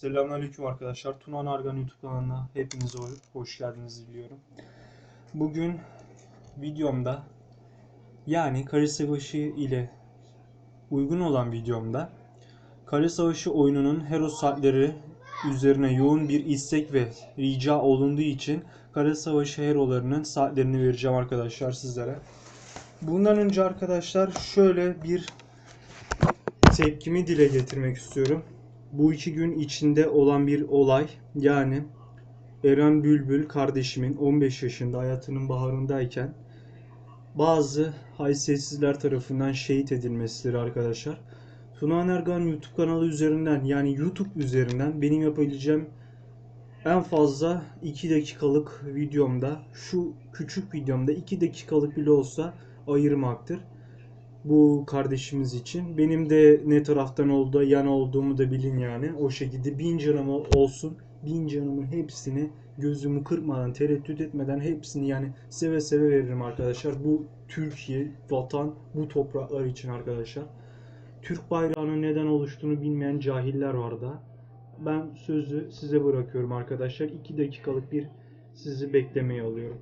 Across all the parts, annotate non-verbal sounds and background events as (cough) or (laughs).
Selamünaleyküm arkadaşlar. Tuna Nargan YouTube kanalına hepiniz ho- hoş geldiniz diliyorum. Bugün videomda yani Kare Savaşı ile uygun olan videomda Kare Savaşı oyununun hero saatleri üzerine yoğun bir istek ve rica olunduğu için Kare Savaşı herolarının saatlerini vereceğim arkadaşlar sizlere. Bundan önce arkadaşlar şöyle bir tepkimi dile getirmek istiyorum bu iki gün içinde olan bir olay. Yani Eren Bülbül kardeşimin 15 yaşında hayatının baharındayken bazı haysiyetsizler tarafından şehit edilmesidir arkadaşlar. Tuna Ergan YouTube kanalı üzerinden yani YouTube üzerinden benim yapabileceğim en fazla 2 dakikalık videomda şu küçük videomda 2 dakikalık bile olsa ayırmaktır bu kardeşimiz için. Benim de ne taraftan oldu, yana olduğumu da bilin yani. O şekilde bin canımı olsun, bin canımı hepsini gözümü kırpmadan, tereddüt etmeden hepsini yani seve seve veririm arkadaşlar. Bu Türkiye, vatan, bu topraklar için arkadaşlar. Türk bayrağının neden oluştuğunu bilmeyen cahiller var da. Ben sözü size bırakıyorum arkadaşlar. 2 dakikalık bir sizi beklemeye alıyorum.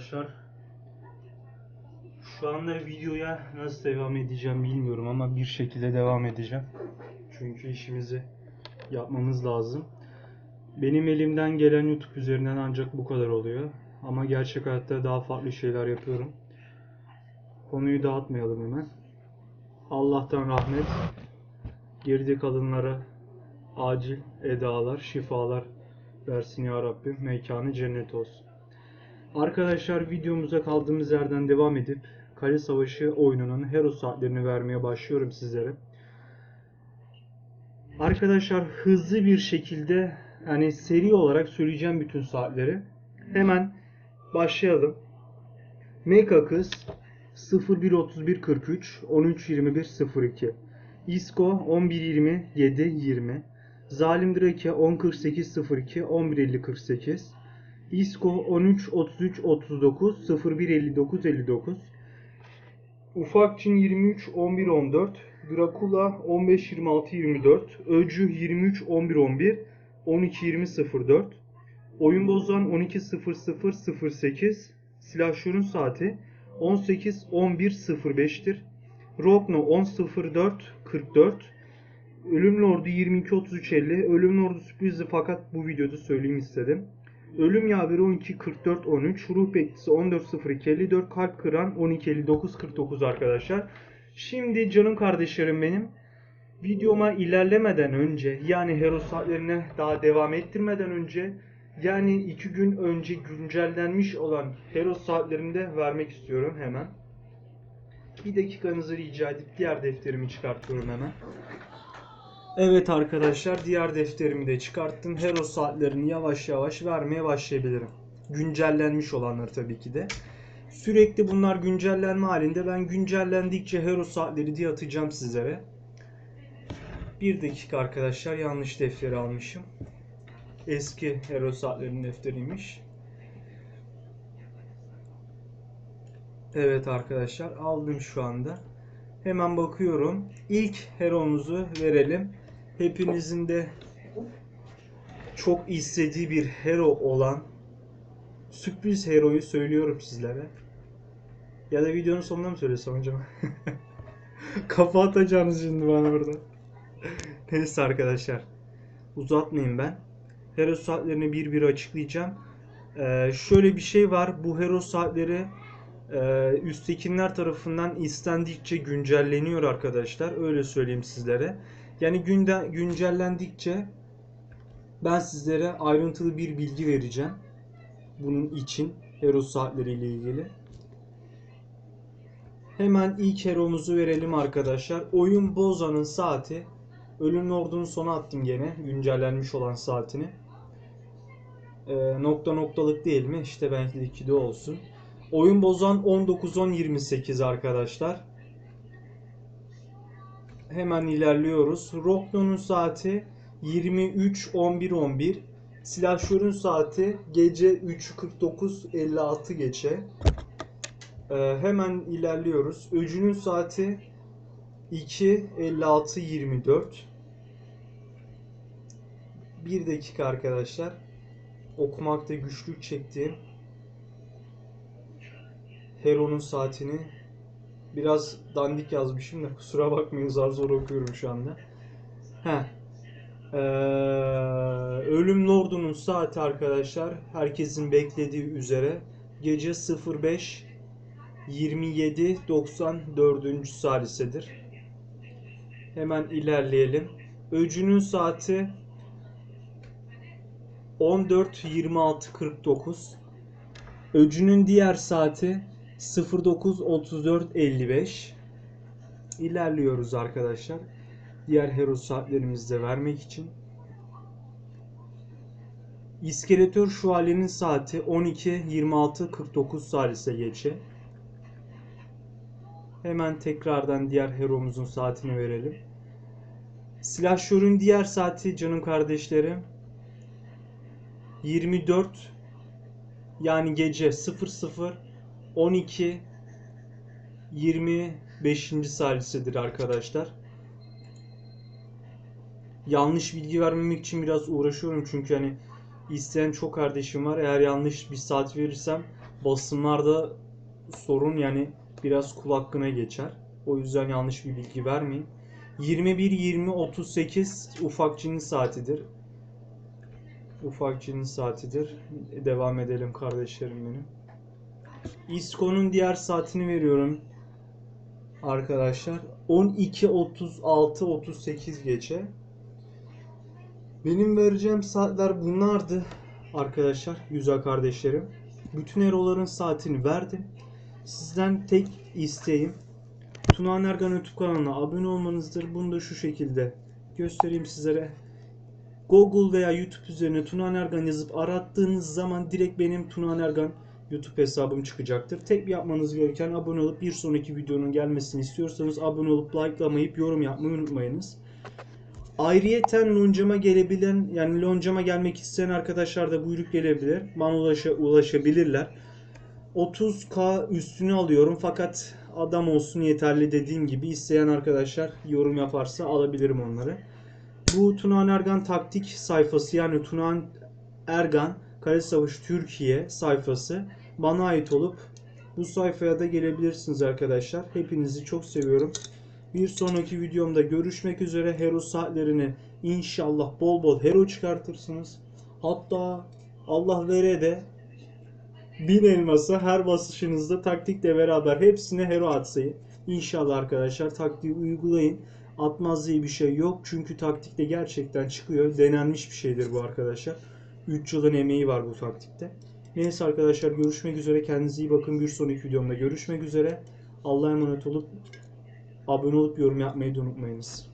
Arkadaşlar. Şu anda videoya nasıl devam edeceğim bilmiyorum ama bir şekilde devam edeceğim. Çünkü işimizi yapmamız lazım. Benim elimden gelen YouTube üzerinden ancak bu kadar oluyor. Ama gerçek hayatta daha farklı şeyler yapıyorum. Konuyu dağıtmayalım hemen. Allah'tan rahmet. Geride kalanlara acil edalar, şifalar versin ya Rabbim. Mekanı cennet olsun. Arkadaşlar videomuza kaldığımız yerden devam edip Kale Savaşı oyununun hero saatlerini vermeye başlıyorum sizlere. Arkadaşlar hızlı bir şekilde yani seri olarak söyleyeceğim bütün saatleri. Hemen başlayalım. Make kız 013143 132102 Isko 1120 720 Zalim Drake 104802 115048 Isko 13 33 39 0159 59 Ufak Çin 23 11 14 Dracula 15 26 24 Öcü 23 11 11 12 20 04 Oyun bozan 12 00 08 Silahşörün saati 18 11 05'tir. Rogno 10 04 44 Ölüm Lordu 22 33 50 Ölüm Lordu sürprizli fakat bu videoda söyleyeyim istedim. Ölüm Yaveri 12 44 13 Ruh Bekçisi 14 02 54 Kalp Kıran 12 59 49 arkadaşlar. Şimdi canım kardeşlerim benim videoma ilerlemeden önce yani hero saatlerine daha devam ettirmeden önce yani iki gün önce güncellenmiş olan hero saatlerini de vermek istiyorum hemen. Bir dakikanızı rica edip diğer defterimi çıkartıyorum hemen. Evet arkadaşlar diğer defterimi de çıkarttım. Hero saatlerini yavaş yavaş vermeye başlayabilirim. Güncellenmiş olanları tabii ki de. Sürekli bunlar güncellenme halinde. Ben güncellendikçe hero saatleri diye atacağım sizlere. Bir dakika arkadaşlar yanlış defteri almışım. Eski hero saatlerinin defteriymiş. Evet arkadaşlar aldım şu anda. Hemen bakıyorum. İlk heromuzu verelim. Hepinizin de çok istediği bir hero olan sürpriz heroyu söylüyorum sizlere. Ya da videonun sonunda mı söylesem acaba? (laughs) Kafa atacaksınız şimdi bana burada. Neyse arkadaşlar. Uzatmayayım ben. Hero saatlerini bir bir açıklayacağım. Ee, şöyle bir şey var. Bu hero saatleri e, üsttekiler tarafından istendikçe güncelleniyor arkadaşlar. Öyle söyleyeyim sizlere. Yani günde güncellendikçe ben sizlere ayrıntılı bir bilgi vereceğim. Bunun için hero saatleri ile ilgili. Hemen ilk heromuzu verelim arkadaşlar. Oyun Boza'nın saati. Ölüm Lord'un sona attım gene. Güncellenmiş olan saatini. Ee, nokta noktalık değil mi? İşte belki de 2'de olsun. Oyun bozan 19-10-28 arkadaşlar. Hemen ilerliyoruz. Rokno'nun saati 23-11-11. Silahşör'ün saati gece 3.49-56 geçe. Ee, hemen ilerliyoruz. Öcünün saati 2.56-24. Bir dakika arkadaşlar. Okumakta güçlük çektiğim Hero'nun saatini biraz dandik yazmışım da kusura bakmayın zar zor okuyorum şu anda. Heh. Ee, Ölüm Lordu'nun saati arkadaşlar herkesin beklediği üzere gece 05 27 94. salisedir. Hemen ilerleyelim. Öcünün saati 14 26 49. Öcünün diğer saati 09 34 55. İlerliyoruz arkadaşlar. Diğer hero saatlerimizi de vermek için. İskeletör şövalyenin saati 12 26 49 salise geçe. Hemen tekrardan diğer heromuzun saatini verelim. Silahşörün diğer saati canım kardeşlerim 24 yani gece 00 12 25. salisedir arkadaşlar. Yanlış bilgi vermemek için biraz uğraşıyorum çünkü hani isteyen çok kardeşim var. Eğer yanlış bir saat verirsem basımlarda sorun yani biraz kul hakkına geçer. O yüzden yanlış bir bilgi vermeyin. 21 20 38 ufakçının saatidir. Ufakçının saatidir. Devam edelim kardeşlerim benim. İSKO'nun diğer saatini veriyorum. Arkadaşlar 12 36 38 geçe. Benim vereceğim saatler bunlardı arkadaşlar, güzel kardeşlerim. Bütün eroların saatini verdim. Sizden tek isteğim Tuna Ergan YouTube kanalına abone olmanızdır. Bunu da şu şekilde göstereyim sizlere. Google veya YouTube üzerine Tuna Ergan yazıp arattığınız zaman direkt benim Tuna Ergan YouTube hesabım çıkacaktır. Tek yapmanız gereken abone olup bir sonraki videonun gelmesini istiyorsanız abone olup likelamayıp yorum yapmayı unutmayınız. Ayrıyeten loncama gelebilen yani loncama gelmek isteyen arkadaşlar da buyruk gelebilir. Bana ulaşa, ulaşabilirler. 30k üstünü alıyorum fakat adam olsun yeterli dediğim gibi isteyen arkadaşlar yorum yaparsa alabilirim onları. Bu Tunan Ergan taktik sayfası yani Tunan Ergan Kale Savaşı Türkiye sayfası bana ait olup bu sayfaya da gelebilirsiniz arkadaşlar. Hepinizi çok seviyorum. Bir sonraki videomda görüşmek üzere. Hero saatlerini inşallah bol bol hero çıkartırsınız. Hatta Allah vere de bin elmasa her basışınızda taktikle beraber hepsine hero atsayın. İnşallah arkadaşlar taktiği uygulayın. Atmaz diye bir şey yok. Çünkü taktikte gerçekten çıkıyor. Denenmiş bir şeydir bu arkadaşlar. 3 yılın emeği var bu taktikte. Neyse arkadaşlar görüşmek üzere. Kendinize iyi bakın. Bir sonraki videomda görüşmek üzere. Allah'a emanet olup abone olup yorum yapmayı da unutmayınız.